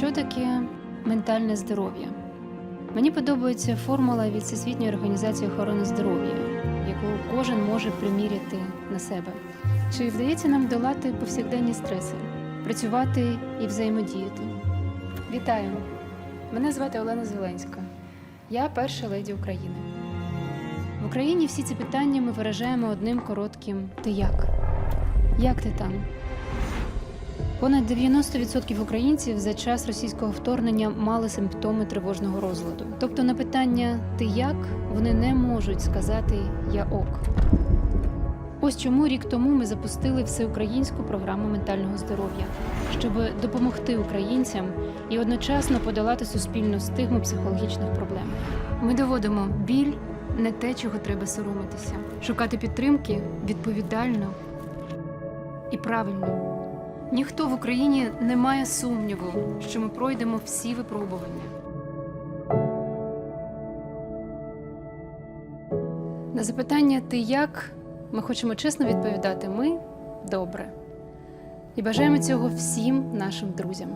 Що таке ментальне здоров'я? Мені подобається формула від Всесвітньої організації охорони здоров'я, яку кожен може приміряти на себе. Чи вдається нам долати повсякденні стреси, працювати і взаємодіяти? Вітаю! Мене звати Олена Зеленська. Я перша леді України. В Україні всі ці питання ми виражаємо одним коротким Ти як? Як ти там? Понад 90% українців за час російського вторгнення мали симптоми тривожного розладу. Тобто на питання Ти як вони не можуть сказати Я ок. Ось чому рік тому ми запустили всеукраїнську програму ментального здоров'я, щоб допомогти українцям і одночасно подолати суспільну стигму психологічних проблем. Ми доводимо біль не те, чого треба соромитися, шукати підтримки відповідально і правильно. Ніхто в Україні не має сумніву, що ми пройдемо всі випробування. На запитання ти як ми хочемо чесно відповідати ми добре. І бажаємо цього всім нашим друзям.